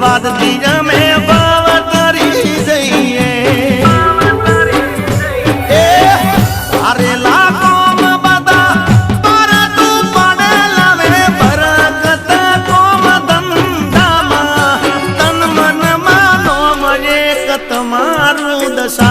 વાદથી રમે બાવા તારી અરે લાખોમ બધા પર તું પણ લાવે બરકત તન મનમાં નો મરે કત મારું દશા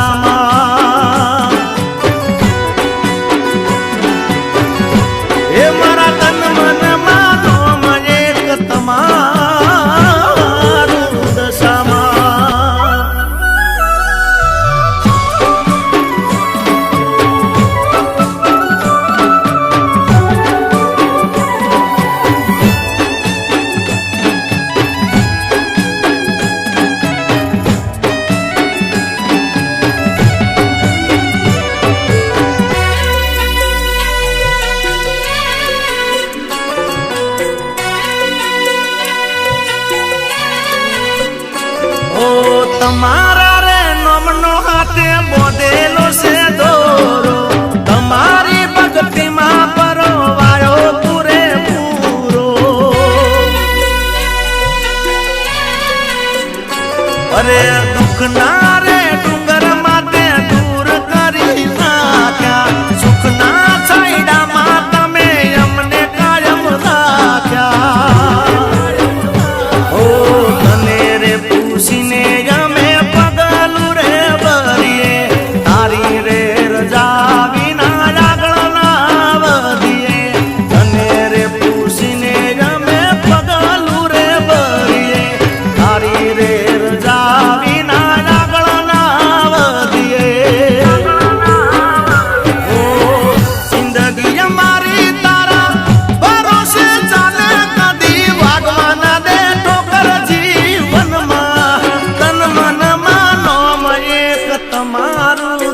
તમારા રે નમનો હાથે બોધેલો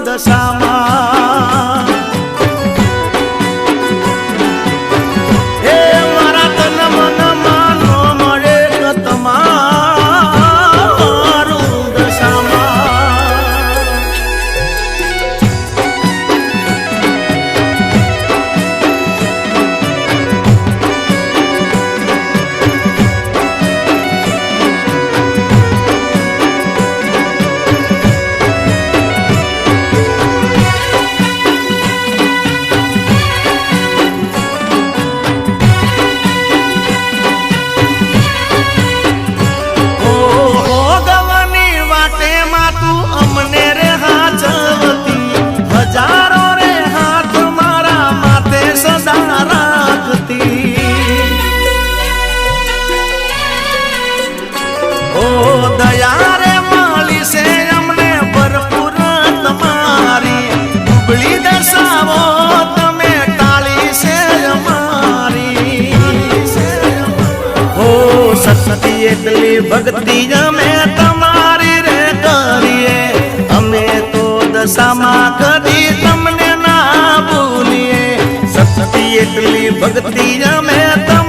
દશામાં કેટલી ભક્તિ અમે તમારી રે કરીએ, અમે તો દશામાં કદી તમને ના ભૂલીએ. સસ્તી એટલી ભક્તિ અમે તમારી